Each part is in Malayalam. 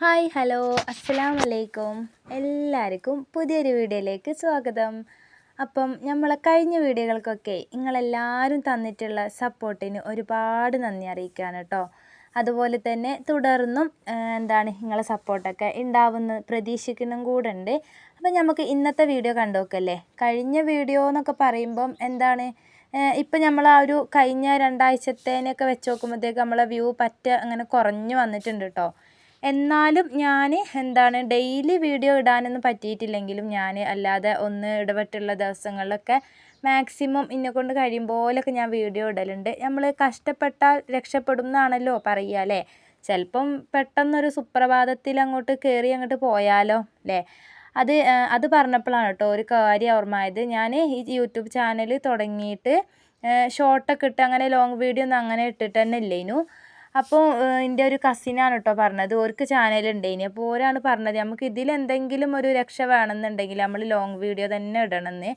Hi hello. അസ്സലാം വലൈക്കും എല്ലാവർക്കും പുതിയൊരു വീഡിയോയിലേക്ക് സ്വാഗതം. അപ്പം നമ്മളെ കഴിഞ്ഞ വീഡിയോകൾക്കൊക്കെ നിങ്ങളെല്ലാവരും തന്നിട്ടുള്ള സപ്പോർട്ടിന് ഒരുപാട് നന്ദി അറിയിക്കുകയാണ് കേട്ടോ. അതുപോലെ തന്നെ തുടർന്നും എന്താണ് നിങ്ങളെ സപ്പോർട്ടൊക്കെ ഉണ്ടാവുമെന്ന് പ്രതീക്ഷിക്കണം കൂടെ ഉണ്ട്. അപ്പം നമുക്ക് ഇന്നത്തെ വീഡിയോ കണ്ടു നോക്കല്ലേ? കഴിഞ്ഞ വീഡിയോ എന്നൊക്കെ പറയുമ്പം എന്താണ് ഇപ്പം നമ്മൾ ആ ഒരു കഴിഞ്ഞ രണ്ടാഴ്ചത്തേനൊക്കെ വെച്ച് നോക്കുമ്പോഴത്തേക്ക് നമ്മളെ വ്യൂ പറ്റ അങ്ങനെ കുറഞ്ഞു വന്നിട്ടുണ്ട് കേട്ടോ. എന്നാലും ഞാൻ എന്താണ് ഡെയിലി വീഡിയോ ഇടാനൊന്നും പറ്റിയിട്ടില്ലെങ്കിലും ഞാൻ അല്ലാതെ ഒന്ന് ഇടപെട്ടുള്ള ദിവസങ്ങളിലൊക്കെ മാക്സിമം എന്നെക്കൊണ്ട് കഴിയും പോലെയൊക്കെ ഞാൻ വീഡിയോ ഇടലുണ്ട്. നമ്മൾ കഷ്ടപ്പെട്ടാൽ രക്ഷപ്പെടും എന്നാണല്ലോ പറയുക അല്ലേ? ചിലപ്പം പെട്ടെന്നൊരു സുപ്രഭാതത്തിൽ അങ്ങോട്ട് കയറി അങ്ങോട്ട് പോയാലോ അല്ലേ? അത് അത് പറഞ്ഞപ്പോഴാണ് കേട്ടോ ഒരു കാര്യം ഓർമ്മയത് ഞാൻ ഈ യൂട്യൂബ് ചാനൽ തുടങ്ങിയിട്ട് ഷോർട്ടൊക്കെ ഇട്ട് അങ്ങനെ ലോങ് വീഡിയോ ഒന്നും അങ്ങനെ ഇട്ടിട്ട് തന്നെ ഇല്ലേനു. അപ്പോൾ എന്റെ ഒരു കസിനാണ് കേട്ടോ പറഞ്ഞത്. ഓർക്ക് ചാനലുണ്ടേനി അപ്പോൾ ഓരാണ് പറഞ്ഞത്. നമുക്ക് ഇതിലെന്തെങ്കിലും ഒരു രക്ഷ വേണമെന്നുണ്ടെങ്കിൽ നമ്മൾ ലോങ് വീഡിയോ തന്നെ ഇടണമെന്ന്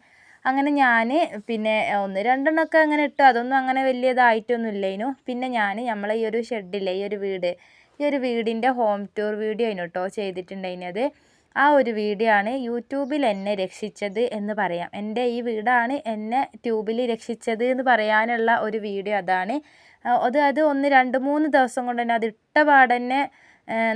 അങ്ങനെ ഞാൻ പിന്നെ ഒന്ന് രണ്ടെണ്ണമൊക്കെ അങ്ങനെ ഇട്ടു. അതൊന്നും അങ്ങനെ വലിയതായിട്ടൊന്നും ഇല്ലേനു പിന്നെ ഞാൻ നമ്മളെ ഈ ഒരു ഷെഡില്ലേ ഈ ഒരു വീട് ഈ ഒരു വീടിന്റെ ഹോം ടൂർ വീഡിയോ ആയിരുന്നു കേട്ടോ ചെയ്തിട്ടുണ്ടായിരുന്നത് ആ ഒരു വീഡിയോ ആണ് യൂട്യൂബിൽ എന്നെ രക്ഷിച്ചത് എന്ന് പറയാം. എന്റെ ഈ വീടാണ് എന്നെ ട്യൂബിൽ രക്ഷിച്ചത് എന്ന് പറയാനുള്ള ഒരു വീഡിയോ അതാണ്. അത് അത് ഒന്ന് രണ്ട് മൂന്ന് ദിവസം കൊണ്ട് തന്നെ അത് ഇട്ട പാടന്നെ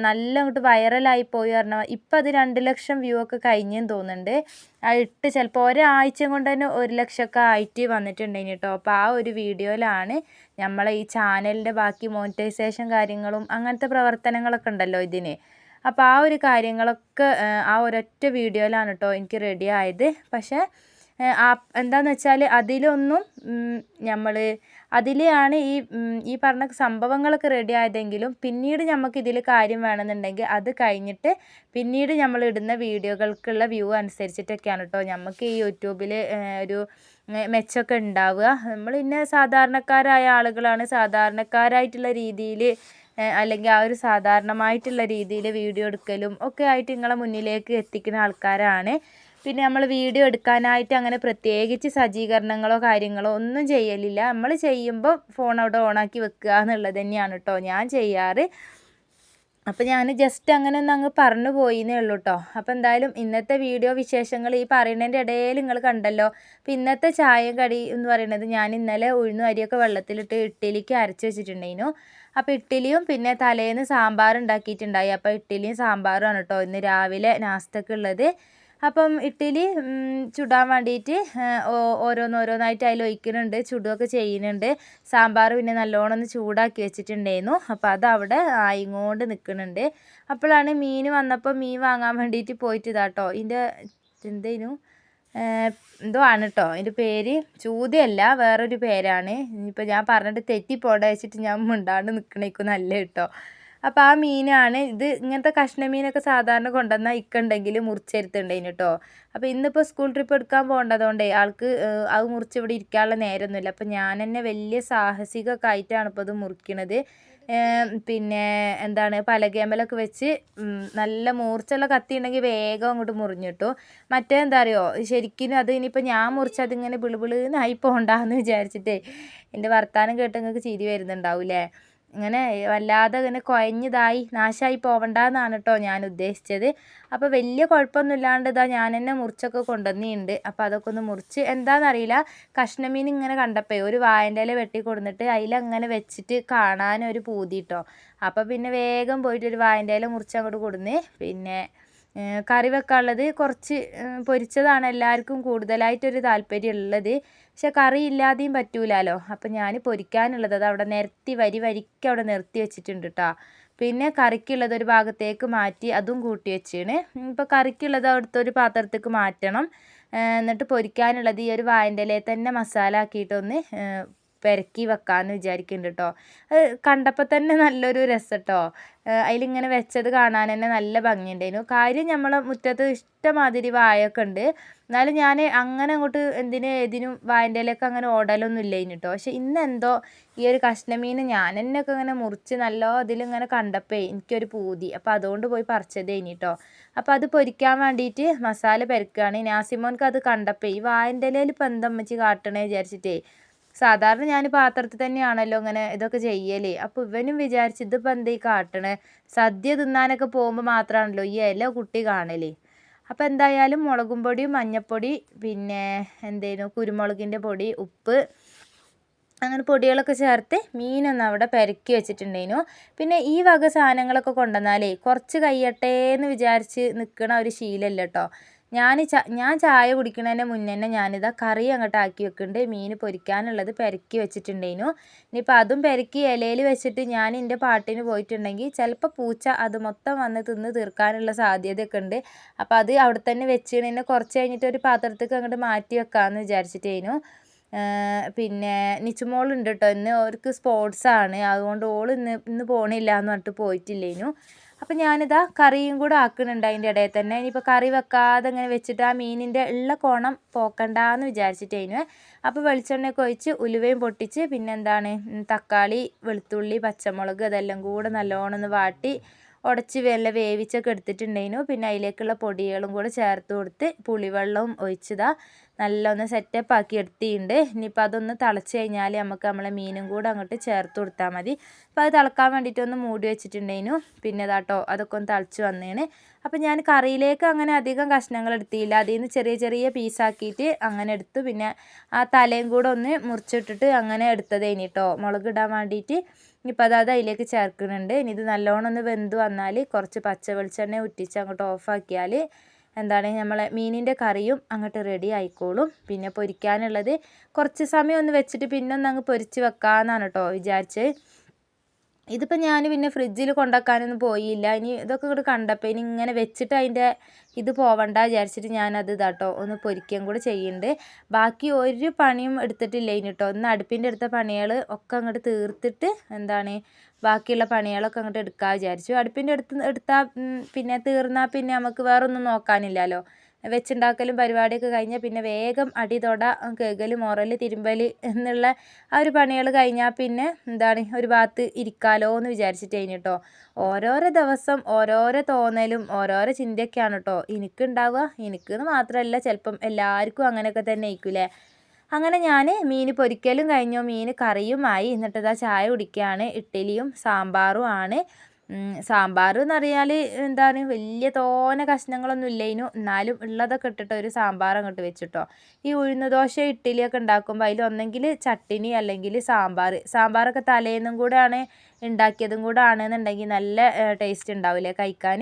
നല്ല അങ്ങോട്ട് വൈറലായി പോയി പറഞ്ഞാൽ ഇപ്പം അത് രണ്ട് ലക്ഷം വ്യൂ ഒക്കെ കഴിഞ്ഞെന്ന് തോന്നുന്നുണ്ട്. ആ ഇട്ട് ചിലപ്പോൾ ഒരാഴ്ച കൊണ്ട് തന്നെ ഒരു ലക്ഷമൊക്കെ ആയിട്ട് വന്നിട്ടുണ്ടായിന് കേട്ടോ. അപ്പോൾ ആ ഒരു വീഡിയോയിലാണ് നമ്മളെ ഈ ചാനലിന്റെ ബാക്കി മോണിറ്റൈസേഷൻ കാര്യങ്ങളും അങ്ങനത്തെ പ്രവർത്തനങ്ങളൊക്കെ ഉണ്ടല്ലോ ഇതിന്. അപ്പോൾ ആ ഒരു കാര്യങ്ങളൊക്കെ ആ ഒരൊറ്റ വീഡിയോയിലാണ് കേട്ടോ എനിക്ക് റെഡി ആയത്. പക്ഷേ ആ എന്താന്ന് വെച്ചാൽ അതിലൊന്നും നമ്മൾ അതിലാണ് ഈ ഈ പറഞ്ഞ സംഭവങ്ങളൊക്കെ റെഡി ആയതെങ്കിലും പിന്നീട് നമുക്ക് ഇതിൽ കാര്യം വേണമെന്നുണ്ടെങ്കിൽ അത് കഴിഞ്ഞിട്ട് പിന്നീട് നമ്മൾ ഇടുന്ന വീഡിയോകൾക്കുള്ള വ്യൂ അനുസരിച്ചിട്ടൊക്കെയാണ് കേട്ടോ നമുക്ക് ഈ യൂട്യൂബിൽ ഒരു മെച്ചമൊക്കെ ഉണ്ടാവുക. നമ്മൾ ഇന്ന സാധാരണക്കാരായ ആളുകളാണ് സാധാരണക്കാരായിട്ടുള്ള രീതിയിൽ അല്ലെങ്കിൽ ആ ഒരു സാധാരണമായിട്ടുള്ള രീതിയിൽ വീഡിയോ എടുക്കലും ഒക്കെ ആയിട്ട് നിങ്ങളെ മുന്നിലേക്ക് എത്തിക്കുന്ന ആൾക്കാരാണ്. പിന്നെ നമ്മൾ വീഡിയോ എടുക്കാനായിട്ട് അങ്ങനെ പ്രത്യേകിച്ച് സജ്ജീകരണങ്ങളോ കാര്യങ്ങളോ ഒന്നും ചെയ്യലില്ല. നമ്മൾ ചെയ്യുമ്പോൾ ഫോൺ അവിടെ ഓണാക്കി വെക്കുക എന്നുള്ളത് തന്നെയാണ് കേട്ടോ ഞാൻ ചെയ്യാറ്. അപ്പോൾ ഞാൻ ജസ്റ്റ് അങ്ങനെ ഒന്ന് അങ്ങ് പറഞ്ഞു പോയിന്നേ ഉള്ളൂ കേട്ടോ അപ്പോൾ എന്തായാലും ഇന്നത്തെ വീഡിയോ വിശേഷങ്ങൾ ഈ പറയുന്നതിന്റെ ഇടയിൽ നിങ്ങൾ കണ്ടല്ലോ. അപ്പോൾ ഇന്നത്തെ ചായയും കടി എന്ന് പറയുന്നത് ഞാൻ ഇന്നലെ ഉഴുന്നും അരിയൊക്കെ വെള്ളത്തിലിട്ട് ഇഡ്ഡലിക്ക് അരച്ച് വെച്ചിട്ടുണ്ടായിരുന്നു. അപ്പോൾ ഇഡ്ഡലിയും പിന്നെ തലേന്ന് സാമ്പാർ ഉണ്ടാക്കിയിട്ടുണ്ടായി അപ്പോൾ ഇഡ്ഡലിയും സാമ്പാറുമാണ് കേട്ടോ ഇന്ന് രാവിലെ നാസ്തക്കുള്ളത് അപ്പം ഇഡ്ഡലി ചുടാൻ വേണ്ടിയിട്ട് ഓരോന്നോരോന്നായിട്ട് അതിൽ ഒഴിക്കുന്നുണ്ട് ചുടുകയൊക്കെ ചെയ്യുന്നുണ്ട്. സാമ്പാർ പിന്നെ നല്ലോണം ഒന്ന് ചൂടാക്കി വെച്ചിട്ടുണ്ടായിരുന്നു. അപ്പോൾ അതവിടെ ആയിങ്ങോണ്ട് നിൽക്കുന്നുണ്ട് അപ്പോഴാണ് മീൻ വന്നപ്പോൾ മീൻ വാങ്ങാൻ വേണ്ടിയിട്ട് പോയിട്ട് ഇതാട്ടോ ഇതിന്റെ എന്തേനു എന്തോ ആണ് കേട്ടോ അതിന്റെ പേര് ചൂതയല്ല വേറൊരു പേരാണ്. ഇനിയിപ്പോൾ ഞാൻ പറഞ്ഞിട്ട് തെറ്റിപ്പോടെ വെച്ചിട്ട് ഞാൻ മിണ്ടാണ്ട് നിൽക്കണേക്കും നല്ല കേട്ടോ അപ്പോൾ ആ മീനാണ് ഇത് ഇങ്ങനത്തെ കഷ്ണ മീനൊക്കെ സാധാരണ കൊണ്ടുവന്നാൽ ഇക്കുണ്ടെങ്കിൽ മുറിച്ചെടുത്തുണ്ടായിന് കേട്ടോ അപ്പോൾ ഇന്നിപ്പോൾ സ്കൂൾ ട്രിപ്പ് എടുക്കാൻ പോകേണ്ടതുകൊണ്ടേ ആൾക്ക് അത് മുറിച്ച് ഇവിടെ ഇരിക്കാനുള്ള നേരമൊന്നുമില്ല അപ്പോൾ ഞാൻ തന്നെ വലിയ സാഹസികമൊക്കെ ആയിട്ടാണ് ഇപ്പോൾ അത് മുറിക്കണത്. പിന്നെ എന്താണ് പലകേമ്പലൊക്കെ വെച്ച് നല്ല മൂർച്ചയുള്ള കത്തി ഉണ്ടെങ്കിൽ വേഗം അങ്ങോട്ട് മുറിഞ്ഞു കിട്ടും. മറ്റേ എന്താ അറിയോ ശരിക്കും അത് ഇനിയിപ്പോൾ ഞാൻ മുറിച്ച് അതിങ്ങനെ ബിളുബിളുന്നായി പോകണ്ടെന്ന് വിചാരിച്ചിട്ടേ എന്റെ വർത്താനം കേട്ട് നിങ്ങൾക്ക് ചിരി വരുന്നുണ്ടാവില്ലേ? ഇങ്ങനെ വല്ലാതെ ഇങ്ങനെ കുഴഞ്ഞിതായി നാശമായി പോവണ്ടെന്നാണ് കേട്ടോ ഞാൻ ഉദ്ദേശിച്ചത്. അപ്പോൾ വലിയ കുഴപ്പമൊന്നും ഇല്ലാണ്ട് ഇതാ ഞാൻ തന്നെ മുറിച്ചൊക്കെ കൊണ്ടുവന്നിട്ടുണ്ട്. അപ്പോൾ അതൊക്കെ ഒന്ന് മുറിച്ച് എന്താണെന്നറിയില്ല കഷ്ണമീൻ ഇങ്ങനെ കണ്ടപ്പോൾ ഒരു വായന്റെ ഇല വെട്ടി കൊടുത്തിട്ട് അതിലങ്ങനെ വെച്ചിട്ട് കാണാനൊരു പൂതി കേട്ടോ അപ്പോൾ പിന്നെ വേഗം പോയിട്ട് ഒരു വായന്റെ ഇല മുറിച്ച് അങ്ങോട്ട് കൊടുന്ന് പിന്നെ കറി വെക്കാനുള്ളത് കുറച്ച് പൊരിച്ചതാണ് എല്ലാവർക്കും കൂടുതലായിട്ടൊരു താല്പര്യം ഉള്ളത് പക്ഷെ കറി ഇല്ലാതെയും പറ്റൂലല്ലോ അപ്പം ഞാൻ പൊരിക്കാനുള്ളത് അത് അവിടെ നിരത്തി വരി വരിക്ക് അവിടെ നിർത്തി വെച്ചിട്ടുണ്ട് കേട്ടോ പിന്നെ കറിക്കുള്ളത് ഒരു ഭാഗത്തേക്ക് മാറ്റി അതും കൂട്ടി വെച്ചാണ്. ഇപ്പോൾ കറിക്കുള്ളത് അവിടുത്തെ ഒരു പാത്രത്തേക്ക് മാറ്റണം. എന്നിട്ട് പൊരിക്കാനുള്ളത് ഈ ഒരു വായന്റെ ഇലയിൽ തന്നെ മസാല ആക്കിയിട്ടൊന്ന് പെരക്കി വെക്കാമെന്ന് വിചാരിക്കുന്നുണ്ട് കേട്ടോ അത് കണ്ടപ്പോൾ തന്നെ നല്ലൊരു രസം കേട്ടോ അതിലിങ്ങനെ വെച്ചത് കാണാൻ തന്നെ നല്ല ഭംഗിയുണ്ടായിരുന്നു. കാര്യം നമ്മളെ മുറ്റത്ത് ഇഷ്ടമാതിരി വായൊക്കെ ഉണ്ട്. എന്നാലും ഞാൻ അങ്ങനെ അങ്ങോട്ട് എന്തിനും ഏതിനും വായന്റെ ഇലയൊക്കെ അങ്ങനെ ഓടലൊന്നും ഇല്ലായിരുന്നു കേട്ടോ പക്ഷെ ഇന്നെന്തോ ഈ ഒരു കഷ്ണമീൻ ഞാൻ തന്നെ ഒക്കെ ഇങ്ങനെ മുറിച്ച് നല്ല ഇതിലിങ്ങനെ കണ്ടപ്പോൾ എനിക്കൊരു പൂതി. അപ്പോൾ അതുകൊണ്ട് പോയി പറിച്ചതേനി കേട്ടോ അപ്പോൾ അത് പൊരിക്കാൻ വേണ്ടിയിട്ട് മസാല പെരക്കുകയാണ് നാസിമോൻക്ക് അത് കണ്ടപ്പോൾ ഈ വായന്റെ ഇലയിൽ ഇപ്പം എന്താ അമ്മച്ചി കാട്ടണേ വിചാരിച്ചിട്ടേ. സാധാരണ ഞാൻ പാത്രത്തിൽ തന്നെയാണല്ലോ ഇങ്ങനെ ഇതൊക്കെ ചെയ്യലേ. അപ്പോൾ ഇവനും വിചാരിച്ച് ഇതിപ്പോൾ എന്താ ഈ കാട്ടണേ? സദ്യ തിന്നാനൊക്കെ പോകുമ്പോൾ മാത്രമാണല്ലോ ഈ ഇല കുട്ടി കാണലേ. അപ്പോൾ എന്തായാലും മുളകും പൊടി മഞ്ഞൾപ്പൊടി പിന്നെ എന്തേനു കുരുമുളകിന്റെ പൊടി ഉപ്പ് അങ്ങനെ പൊടികളൊക്കെ ചേർത്ത് മീനൊന്ന് അവിടെ പെരക്കി വെച്ചിട്ടുണ്ടേനു. പിന്നെ ഈ വക സാധനങ്ങളൊക്കെ കൊണ്ടുവന്നാലേ കുറച്ച് കയ്യട്ടേ എന്ന് വിചാരിച്ച് നിൽക്കണ ഒരു ശീലമല്ല കേട്ടോ ഞാൻ ഞാൻ ചായ കുടിക്കുന്നതിന് മുന്നേ തന്നെ ഞാനിതാ കറി അങ്ങോട്ട് ആക്കി വെക്കുന്നുണ്ട് മീൻ പൊരിക്കാനുള്ളത് പെരക്കി വെച്ചിട്ടുണ്ടേനു. ഇനിയിപ്പോൾ അതും പെരക്കി ഇലയിൽ വെച്ചിട്ട് ഞാൻ എന്റെ പാട്ടിന് പോയിട്ടുണ്ടെങ്കിൽ ചിലപ്പോൾ പൂച്ച അത് മൊത്തം വന്ന് തിന്ന് തീർക്കാനുള്ള സാധ്യതയൊക്കെ ഉണ്ട് അപ്പോൾ അത് അവിടെ തന്നെ വെച്ചിട്ട് കുറച്ച് കഴിഞ്ഞിട്ട് ഒരു പാത്രത്തേക്ക് അങ്ങോട്ട് മാറ്റി വെക്കാമെന്ന് വിചാരിച്ചിട്ടേനു. പിന്നെ നിച്ചുമോളുണ്ട് കേട്ടോ ഇന്ന് അവർക്ക് സ്പോർട്സാണ്. അതുകൊണ്ട് ഓൾ ഇന്ന് ഇന്ന് പോണില്ല എന്ന് പറഞ്ഞിട്ട് പോയിട്ടില്ലേനു. അപ്പം ഞാനിതാ കറിയും കൂടെ ആക്കുന്നുണ്ട് അതിന്റെ ഇടയിൽ തന്നെ. ഇനിയിപ്പോൾ കറി വെക്കാതെ ഇങ്ങനെ വെച്ചിട്ട് ആ മീനിന്റെ ഉള്ള കോണം പോക്കണ്ടെന്ന് വിചാരിച്ചിട്ടേനു. അപ്പോൾ വെളിച്ചെണ്ണയൊക്കെ ഒഴിച്ച് ഉലുവയും പൊട്ടിച്ച് പിന്നെന്താണ്? തക്കാളി വെളുത്തുള്ളി പച്ചമുളക് അതെല്ലാം കൂടെ നല്ലോണം ഒന്ന് വാട്ടി ഉടച്ച് വല്ല വേവിച്ചൊക്കെ എടുത്തിട്ടുണ്ടായിനു പിന്നെ അതിലേക്കുള്ള പൊടികളും കൂടെ ചേർത്ത് കൊടുത്ത് പുളിവെള്ളവും ഒഴിച്ചതാ. നല്ല ഒന്ന് സെറ്റപ്പ് ആക്കി എടുത്തിട്ടുണ്ട്. ഇനിയിപ്പോൾ അതൊന്ന് തിളച്ച് കഴിഞ്ഞാൽ നമുക്ക് നമ്മളെ മീനും കൂടെ അങ്ങോട്ട് ചേർത്ത് കൊടുത്താൽ മതി. അപ്പോൾ അത് തിളക്കാൻ വേണ്ടിയിട്ട് ഒന്ന് മൂടി വെച്ചിട്ടുണ്ടായിരുന്നു. പിന്നെ ഇതാട്ടോ അതൊക്കെ ഒന്ന് തിളച്ച് വന്നേണ്. അപ്പോൾ ഞാൻ കറിയിലേക്ക് അങ്ങനെ അധികം കഷ്ണങ്ങൾ എടുത്തില്ല. അതിൽ നിന്ന് ചെറിയ ചെറിയ പീസാക്കിയിട്ട് അങ്ങനെ എടുത്തു. പിന്നെ ആ തലയും കൂടെ ഒന്ന് മുറിച്ചിട്ടിട്ട് അങ്ങനെ എടുത്തതേനി കേട്ടോ മുളകിടാൻ വേണ്ടിയിട്ട്. ഇനിയിപ്പോൾ അത് അതിലേക്ക് ചേർക്കുന്നുണ്ട്. ഇനി ഇത് നല്ലോണം ഒന്ന് വെന്ത് വന്നാൽ കുറച്ച് പച്ച വെളിച്ചെണ്ണ ഉറ്റിച്ച് അങ്ങോട്ട് ഓഫാക്കിയാൽ എന്താണ് നമ്മളെ മീനിന്റെ കറിയും അങ്ങോട്ട് റെഡി ആയിക്കോളും. പിന്നെ പൊരിക്കാനുള്ളത് കുറച്ച് സമയം ഒന്ന് വെച്ചിട്ട് പിന്നെ ഒന്ന് അങ്ങ് പൊരിച്ച് വെക്കാമെന്നാണ് കേട്ടോ വിചാരിച്ചത്. ഇതിപ്പോൾ ഞാൻ പിന്നെ ഫ്രിഡ്ജിൽ കൊണ്ടുവയ്ക്കാനൊന്നും പോയില്ല. ഇനി ഇതൊക്കെ ഇങ്ങോട്ട് കണ്ടപ്പോൾ ഇനി ഇങ്ങനെ വെച്ചിട്ട് അതിന്റെ ഇത് പോവണ്ട വിചാരിച്ചിട്ട് ഞാനത് ഇതാട്ടോ ഒന്ന് പൊരിക്കുകയും കൂടെ ചെയ്യുന്നുണ്ട് ബാക്കി ഒരു പണിയും എടുത്തിട്ടില്ല ഇനി കേട്ടോ ഒന്ന് അടുപ്പിന്റെ അടുത്ത പണികൾ ഒക്കെ അങ്ങോട്ട് തീർത്തിട്ട് എന്താണ് ബാക്കിയുള്ള പണികളൊക്കെ അങ്ങോട്ട് എടുക്കാൻ വിചാരിച്ചു. അടുപ്പിന്റെ അടുത്ത് എടുത്താൽ പിന്നെ തീർന്നാൽ പിന്നെ നമുക്ക് വേറൊന്നും നോക്കാനില്ലല്ലോ. വെച്ചുണ്ടാക്കലും പരിപാടിയൊക്കെ കഴിഞ്ഞാൽ പിന്നെ വേഗം അടി തൊട കഴുകൽ മുറൽ തിരുമ്പൽ എന്നുള്ള ആ ഒരു പണികൾ കഴിഞ്ഞാൽ പിന്നെ എന്താണ് ഒരു ഭാഗത്ത് ഇരിക്കാലോ എന്ന് വിചാരിച്ചിട്ട് കഴിഞ്ഞിട്ടോ ഓരോരോ ദിവസം ഓരോരോ തോന്നലും ഓരോരോ ചിന്തയൊക്കെയാണ് കേട്ടോ എനിക്കുണ്ടാവുക എനിക്കെന്ന് മാത്രമല്ല ചിലപ്പം എല്ലാവർക്കും അങ്ങനെയൊക്കെ തന്നെ ആയിരിക്കില്ലേ അങ്ങനെ ഞാൻ മീൻ പൊരിക്കലും കഴിഞ്ഞു. മീൻ കറിയുമായി എന്നിട്ട് ഇതാ ചായ കുടിക്കുകയാണ് ഇഡ്ഡലിയും സാമ്പാറും ആണ്. സാമ്പാർ എന്ന് പറഞ്ഞാൽ എന്താണ് വലിയ തോന കഷ്ണങ്ങളൊന്നും ഇല്ലേനു എന്നാലും ഉള്ളതൊക്കെ ഇട്ടിട്ട് ഒരു സാമ്പാർ അങ്ങോട്ട് വെച്ചിട്ടോ. ഈ ഉഴുന്ന് ദോശ ഇഡ്ഡലിയൊക്കെ ഉണ്ടാക്കുമ്പോൾ അതിൽ ഒന്നെങ്കിൽ ചട്ടിനി അല്ലെങ്കിൽ സാമ്പാർ സാമ്പാറൊക്കെ തലേന്നും കൂടെയാണ് ഉണ്ടാക്കിയതും കൂടെ ആണെന്നുണ്ടെങ്കിൽ നല്ല ടേസ്റ്റ് ഉണ്ടാവില്ലേ കഴിക്കാൻ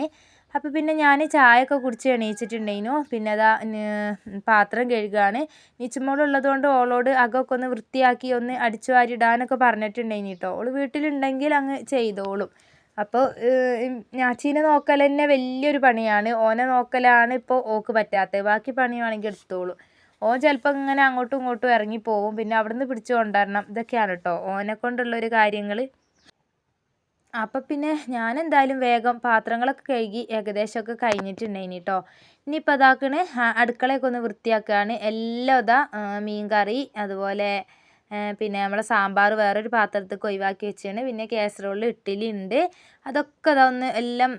അപ്പോൾ പിന്നെ ഞാൻ ചായയൊക്കെ കുടിച്ച് എണീച്ചിട്ടുണ്ടായിരുന്നു പിന്നെ അതാ പാത്രം കഴുകുകയാണ് നിച്ചുമോളുള്ളത് കൊണ്ട് ഓളോട് അകമൊക്കെ ഒന്ന് വൃത്തിയാക്കി ഒന്ന് അടിച്ചു വാരിടാനൊക്കെ പറഞ്ഞിട്ടുണ്ടെങ്കിൽ കേട്ടോ ഓൾ വീട്ടിലുണ്ടെങ്കിൽ അങ്ങ് ചെയ്തോളും. അപ്പോൾ ഞാച്ചീനെ നോക്കൽ തന്നെ വലിയൊരു പണിയാണ്. ഓനെ നോക്കലാണ് ഇപ്പോൾ ഓക്ക് പറ്റാത്തത്. ബാക്കി പണി വേണമെങ്കിൽ എടുത്തോളും. ഓൻ ചിലപ്പോൾ ഇങ്ങനെ അങ്ങോട്ടും ഇങ്ങോട്ടും ഇറങ്ങി പോകും പിന്നെ അവിടുന്ന് പിടിച്ചു കൊണ്ടുവരണം ഇതൊക്കെയാണ് കേട്ടോ ഓനെ കൊണ്ടുള്ളൊരു കാര്യങ്ങൾ അപ്പം പിന്നെ ഞാൻ എന്തായാലും വേഗം പാത്രങ്ങളൊക്കെ കഴുകി ഏകദേശമൊക്കെ കഴിഞ്ഞിട്ടുണ്ടായിനി കേട്ടോ ഇനിയിപ്പോൾ അതാക്കണേ അടുക്കളയൊക്കെ ഒന്ന് വൃത്തിയാക്കുകയാണ് എല്ലാം ഇതാ മീൻ കറി അതുപോലെ പിന്നെ നമ്മളെ സാമ്പാർ വേറൊരു പാത്രത്തേക്ക് ഒഴിവാക്കി വെച്ചാണ് പിന്നെ കാസറോളിൽ ഇഡ്ഡലി ഉണ്ട്. അതൊക്കെ അതൊന്ന് ഒന്ന് എല്ലാം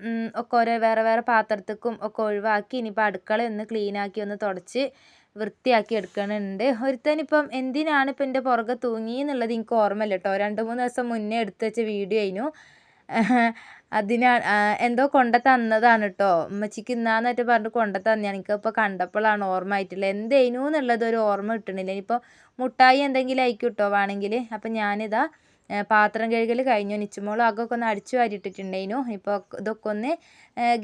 ഒക്കെ ഓരോ വേറെ വേറെ പാത്രത്തേക്കും ഒക്കെ ഒഴിവാക്കി ഇനിയിപ്പോൾ അടുക്കള ഒന്ന് ക്ലീനാക്കി ഒന്ന് തുടച്ച് വൃത്തിയാക്കി എടുക്കണുണ്ട്. ഒരുത്തനിപ്പം എന്തിനാണ് ഇപ്പം എന്റെ പുറകെ തൂങ്ങി എന്നുള്ളത് എനിക്ക് ഓർമ്മയില്ല കേട്ടോ. രണ്ട് മൂന്ന് ദിവസം മുന്നേ എടുത്ത് വെച്ച വീഡിയോ ആയിരുന്നു. അതിനാ എന്തോ കൊണ്ട തന്നതാണ് കേട്ടോ ഉമ്മച്ചിക്ക് ഇന്നാന്നൊക്കെ പറഞ്ഞിട്ട് കൊണ്ട് തന്നെയാണ് എനിക്കിപ്പോൾ കണ്ടപ്പോഴാണ് ഓർമ്മ ആയിട്ടുള്ളത് എന്തേനു എന്നുള്ളത് ഒരു ഓർമ്മ കിട്ടണില്ല. ഇനിയിപ്പോൾ മുട്ടായി എന്തെങ്കിലും ആയിരിക്കും കേട്ടോ വേണമെങ്കിൽ അപ്പം ഞാനിതാ പാത്രം കഴുകൽ കഴിഞ്ഞു. നിച്ചുമോളും അകമൊക്കെ ഒന്ന് അടിച്ചു വാരിയിട്ടിട്ടുണ്ടായിരുന്നു ഇപ്പോൾ ഇതൊക്കെ ഒന്ന്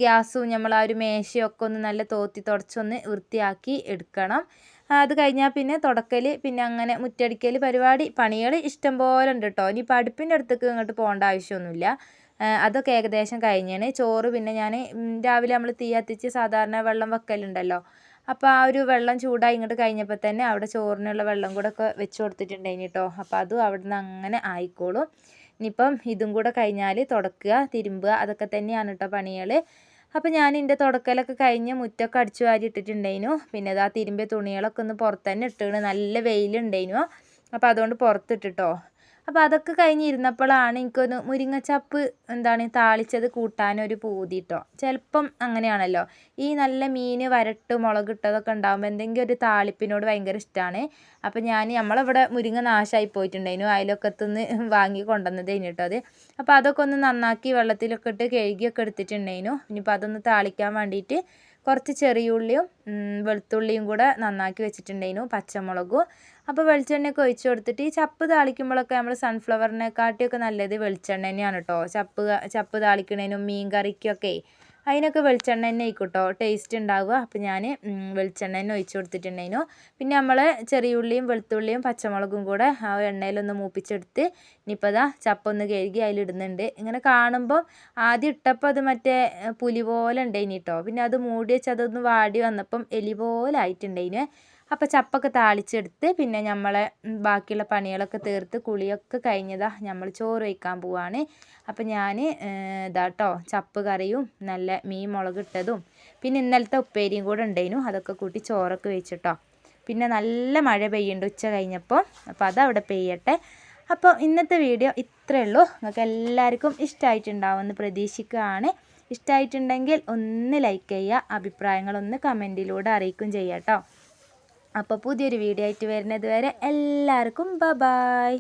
ഗ്യാസും നമ്മൾ ആ ഒരു മേശയൊക്കെ ഒന്ന് നല്ല തോത്തി തുടച്ചൊന്ന് വൃത്തിയാക്കി എടുക്കണം. അത് കഴിഞ്ഞാൽ പിന്നെ തുടക്കൽ പിന്നെ അങ്ങനെ മുറ്റടിക്കൽ പരിപാടി പണികൾ ഇഷ്ടം പോലെ ഉണ്ട് കേട്ടോ ഇനിയിപ്പോൾ അടുപ്പിന്റെ അടുത്തേക്ക് ഇങ്ങോട്ട് പോകേണ്ട ആവശ്യമൊന്നുമില്ല. അതൊക്കെ ഏകദേശം കഴിഞ്ഞാണ്. ചോറ് പിന്നെ ഞാൻ രാവിലെ നമ്മൾ തീ കത്തിച്ച് സാധാരണ വെള്ളം വെക്കലുണ്ടല്ലോ. അപ്പോൾ ആ ഒരു വെള്ളം ചൂടായി ഇങ്ങോട്ട് കഴിഞ്ഞപ്പോൾ തന്നെ അവിടെ ചോറിനുള്ള വെള്ളം കൂടെ ഒക്കെ വെച്ച് കൊടുത്തിട്ടുണ്ടായിന് കേട്ടോ അപ്പോൾ അതും അവിടെ നിന്ന് അങ്ങനെ ആയിക്കോളും. ഇനിയിപ്പം ഇതും കൂടെ കഴിഞ്ഞാൽ തുടക്കുക തിരുമ്പുക അതൊക്കെ തന്നെയാണ് കേട്ടോ പണികൾ അപ്പോൾ ഞാൻ എന്റെ തുടക്കലൊക്കെ കഴിഞ്ഞ് മുറ്റമൊക്കെ അടിച്ചു വാരി ഇട്ടിട്ടുണ്ടായിരുന്നു പിന്നെ ഇതാ തിരുമ്പിയ തുണികളൊക്കെ ഒന്ന് പുറത്ത് തന്നെ ഇട്ടിട്ട് നല്ല വെയിലുണ്ടായിരുന്നു അപ്പോൾ അതുകൊണ്ട് പുറത്തിട്ടിട്ടോ അപ്പോൾ അതൊക്കെ കഴിഞ്ഞിരുന്നപ്പോഴാണ് എനിക്കൊന്ന് മുരിങ്ങച്ചപ്പ് എന്താണ് താളിച്ചത് കൂട്ടാനൊരു പൂതി കേട്ടോ ചിലപ്പം അങ്ങനെയാണല്ലോ. ഈ നല്ല മീൻ വരട്ട് മുളക് ഇട്ടതൊക്കെ ഉണ്ടാകുമ്പോൾ എന്തെങ്കിലും ഒരു താളിപ്പിനോട് ഭയങ്കര ഇഷ്ടമാണ് അപ്പോൾ ഞാൻ നമ്മളിവിടെ മുരിങ്ങ നാശമായി പോയിട്ടുണ്ടായിരുന്നു. അയലൊക്കത്തുനിന്ന് വാങ്ങി കൊണ്ടുവന്നത് കഴിഞ്ഞിട്ടത് അത്. അപ്പോൾ അതൊക്കെ ഒന്ന് നന്നാക്കി വെള്ളത്തിലൊക്കെ ഇട്ട് കഴുകിയൊക്കെ എടുത്തിട്ടുണ്ടായിരുന്നു. ഇനിയിപ്പോൾ അതൊന്ന് താളിക്കാൻ വേണ്ടിയിട്ട് കുറച്ച് ചെറിയ ഉള്ളിയും വെളുത്തുള്ളിയും കൂടെ നന്നാക്കി വെച്ചിട്ടുണ്ടായിരുന്നു പച്ചമുളകും. അപ്പോൾ വെളിച്ചെണ്ണയൊക്കെ ഒഴിച്ചു കൊടുത്തിട്ട് ഈ ചപ്പ് താളിക്കുമ്പോഴൊക്കെ നമ്മൾ സൺഫ്ലവറിനെക്കാട്ടിയൊക്കെ നല്ലത് വെളിച്ചെണ്ണ തന്നെയാണ് കേട്ടോ ചപ്പ് ചപ്പ് താളിക്കണേനും മീൻ കറിക്കൊക്കെ അതിനൊക്കെ വെളിച്ചെണ്ണ തന്നെ ആയിക്കോട്ടോ. ടേസ്റ്റ് ഉണ്ടാവുക. അപ്പോൾ ഞാൻ വെളിച്ചെണ്ണ തന്നെ ഒഴിച്ച് കൊടുത്തിട്ടുണ്ടായിരുന്നു. പിന്നെ നമ്മൾ ചെറിയ ഉള്ളിയും വെളുത്തുള്ളിയും പച്ചമുളകും കൂടെ ആ എണ്ണയിലൊന്ന് മൂപ്പിച്ചെടുത്ത് ഇനിയിപ്പോൾ അതാ ചപ്പൊന്ന് കഴുകി അതിലിടുന്നുണ്ട്. ഇങ്ങനെ കാണുമ്പോൾ ആദ്യം ഇട്ടപ്പോൾ അത് മറ്റേ പുലി പോലെ ഉണ്ടായിനി കേട്ടോ പിന്നെ അത് മൂടി വെച്ച് അതൊന്ന് വാടി വന്നപ്പം എലി പോലെ ആയിട്ടുണ്ടായിന്. അപ്പോൾ ചപ്പൊക്കെ താളിച്ചെടുത്ത് പിന്നെ നമ്മളെ ബാക്കിയുള്ള പണികളൊക്കെ തീർത്ത് കുളിയൊക്കെ കഴിഞ്ഞതാ നമ്മൾ ചോറ് വയ്ക്കാൻ പോവാണ്. അപ്പോൾ ഞാൻ ഇതാട്ടോ ചപ്പ് കറിയും നല്ല മീൻ മുളകിട്ടതും പിന്നെ ഇന്നലത്തെ ഉപ്പേരിയും കൂടെ ഉണ്ടായിരുന്നു അതൊക്കെ കൂട്ടി ചോറൊക്കെ വെച്ചിട്ടോ. പിന്നെ നല്ല മഴ പെയ്യുന്നുണ്ട് ഉച്ച കഴിഞ്ഞപ്പോൾ അപ്പോൾ അതവിടെ പെയ്യട്ടെ. അപ്പോൾ ഇന്നത്തെ വീഡിയോ ഇത്രയേ ഉള്ളൂ. നിങ്ങൾക്ക് എല്ലാവർക്കും ഇഷ്ടമായിട്ടുണ്ടാവുമെന്ന് പ്രതീക്ഷിക്കുകയാണ്. ഇഷ്ടമായിട്ടുണ്ടെങ്കിൽ ഒന്ന് ലൈക്ക് ചെയ്യുക അഭിപ്രായങ്ങളൊന്ന് കമന്റിലൂടെ അറിയിക്കും ചെയ്യാം കേട്ടോ അപ്പോൾ പുതിയൊരു വീഡിയോ ആയിട്ട് വരുന്നത് വരെ എല്ലാവർക്കും ബ ബായ്